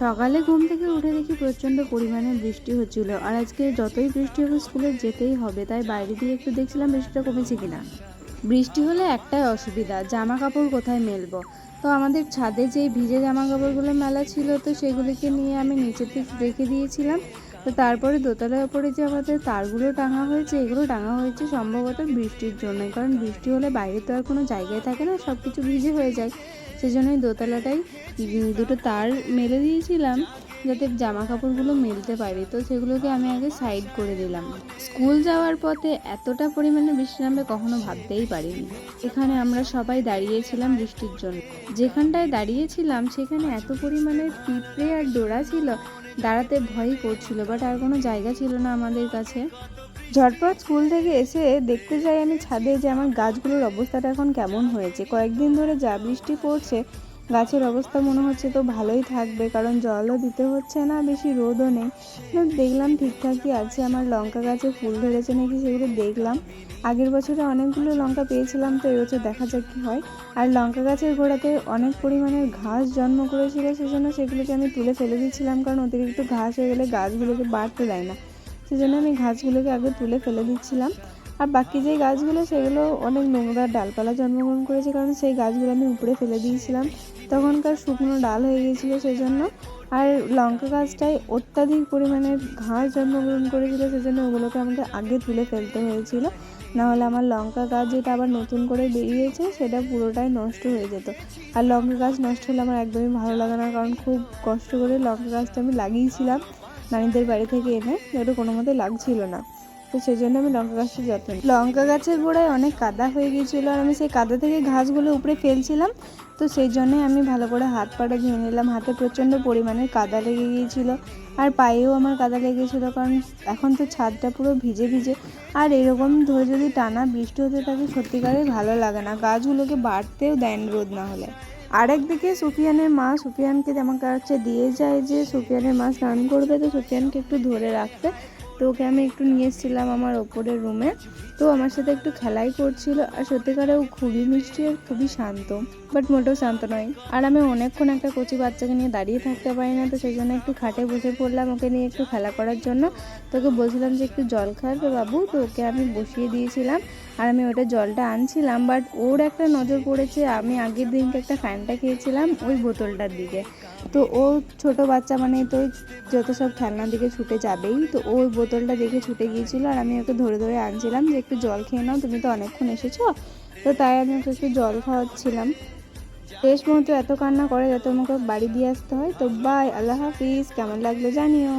সকালে ঘুম থেকে উঠে দেখি প্রচণ্ড পরিমাণে বৃষ্টি হচ্ছিল। আর আজকে যতই বৃষ্টি হবে স্কুলে যেতেই হবে, তাই বাইরে দিয়ে একটু দেখছিলাম বৃষ্টিটা কমেছে কিনা। বৃষ্টি হলে একটাই অসুবিধা জামা কাপড় কোথায় মেলবো? তো আমাদের ছাদে যে ভিজে জামা কাপড়গুলো মেলা ছিল, তো সেগুলিকে নিয়ে আমি নিচেতে রেখে দিয়েছিলাম। তো তারপরে দোতলার ওপরে যে আমাদের তারগুলো টাঙা হয়েছে এগুলো টাঙা হয়েছে সম্ভবত বৃষ্টির জন্য। কারণ বৃষ্টি হলে বাইরে তো আর কোনো জায়গায় থাকে না সব কিছু ভিজে হয়ে যায়। সেজন্যই দোতলাটাই উম, দুটো তার মেলে দিয়েছিলাম যাতে জামা কাপড়গুলো মেলতে পারি। তো সেগুলোকে আমি আগে সাইড করে দিলাম। স্কুল যাওয়ার পথে এতটা পরিমাণে বৃষ্টি নামবে কখনো ভাবতেই পারিনি। এখানে আমরা সবাই দাঁড়িয়েছিলাম বৃষ্টির জন্য। যেখানটায় দাঁড়িয়েছিলাম সেখানে এত পরিমাণে পিঁপড়ে আর ডোরা ছিল দাঁড়াতে ভয়ই করছিল বাট আর কোনো জায়গা ছিল না আমাদের কাছে। ঝটপট স্কুল থেকে এসে দেখতে যাই আমি ছাদে যে আমার গাছগুলোর অবস্থাটা এখন কেমন হয়েছে। কয়েকদিন ধরে যা বৃষ্টি পড়ছে গাছের অবস্থা মনে হচ্ছে তো ভালোই থাকবে, কারণ জলও দিতে হচ্ছে না, বেশি রোদও নেই। দেখলাম ঠিকঠাকই আছে, আমার লঙ্কা গাছে ফুল ধরেছে নাকি সেগুলো দেখলাম। আগের বছরে অনেকগুলো লঙ্কা পেয়েছিলাম, তো এবছর দেখা যাক কী হয়। আর লঙ্কা গাছের গোড়াতে অনেক পরিমাণের ঘাস জন্ম করেছিল, সেজন্য সেগুলোকে আমি তুলে ফেলে দিচ্ছিলাম, কারণ অতিরিক্ত ঘাস হয়ে গেলে গাছগুলোকে বাড়তে দেয় না। সেজন্য আমি ঘাসগুলোকে আগে তুলে ফেলে দিচ্ছিলাম। আর বাকি যে গাছগুলো, সেগুলো অনেক নোংরা ডালপালা জন্মগ্রহণ করেছে, কারণ সেই গাছগুলো আমি উপরে ফেলে দিয়েছিলাম। তখনকার শুকনো ডাল হয়ে গিয়েছিল সেই জন্য আর লঙ্কা গাছটায় অত্যাধিক পরিমাণে ঘাস জন্মগ্রহণ করেছিল সেজন্য ওগুলোকে আমাকে আগে তুলে ফেলতে হয়েছিল। নাহলে আমার লঙ্কা গাছ যেটা আবার নতুন করে বেরিয়েছে, সেটা পুরোটাই নষ্ট হয়ে যেত। আর লঙ্কা গাছ নষ্ট হলে আমার একদমই ভালো লাগে না, কারণ খুব কষ্ট করে লঙ্কা গাছটা আমি লাগিয়েছিলাম। নানিদের বাড়ি থেকে এনে, ওটা কোনো মতে লাগছিল না। তো সেই জন্য আমি লঙ্কা গাছটা যত্ন। লঙ্কা গাছের গোড়ায় অনেক কাদা হয়ে গিয়েছিল আর আমি সেই কাদা থেকে ঘাসগুলো উপরে ফেলছিলাম। তো সেই জন্যই আমি ভালো করে হাত পাটা ধুয়ে নিলাম। হাতে প্রচণ্ড পরিমাণে কাদা লেগে গিয়েছিল আর পায়েও আমার কাদা লেগেছিলো কারণ এখন তো ছাদটা পুরো ভিজে ভিজে। আর এরকম ধরে যদি টানা বৃষ্টি হতে থাকে সত্যিকারের ভালো লাগে না। গাছগুলোকে বাড়তেও দেয় না রোদ না হলে। আরেকদিকে সুফিয়ানের মা সুফিয়ানকে আমার কাছে দিয়ে যায় যে, সুফিয়ানের মা স্নান করবে তো সুফিয়ানকে একটু ধরে রাখতে। তো ওকে আমি একটু নিয়ে এসেছিলাম আমার ওপরের রুমে তো আমার সাথে একটু খেলাই করছিল আর সত্যিকারে ও খুবই মিষ্টি আর খুবই শান্ত বাট মোটেও শান্ত নয়। আর আমি অনেকক্ষণ একটা কচি বাচ্চাকে নিয়ে দাঁড়িয়ে থাকতে পারি না, তো সেই জন্য একটু খাটে বসে পড়লাম ওকে নিয়ে একটু খেলা করার জন্য। তোকে বলছিলাম যে একটু জল খাবে বাবু, তো ওকে আমি বসিয়ে দিয়েছিলাম। আর আমি ওটা জলটা আনছিলাম বাট ওর একটা নজর পড়েছে, আমি আগের দিনকে একটা ফ্যানটা খেয়েছিলাম ওই বোতলটার দিকে। তো ও ছোট বাচ্চা মানে তো যত সব খেলনার দিকে ছুটে যাবেই, তো ওই বোতলটা দেখে ছুটে গিয়েছিল আর আমি ওকে ধরে ধরে আনছিলাম যে একটু জল খেয়ে নাও, তুমি তো অনেকক্ষণ এসেছ, তো তাই আমি ওকে একটু জল খাওয়াচ্ছিলাম। শেষ মতো এত কান্না করে যাতে আমাকে বাড়ি দিয়ে আসতে হয়, তো বাই আল্লাহ হাফিজ, কেমন লাগল জানিও।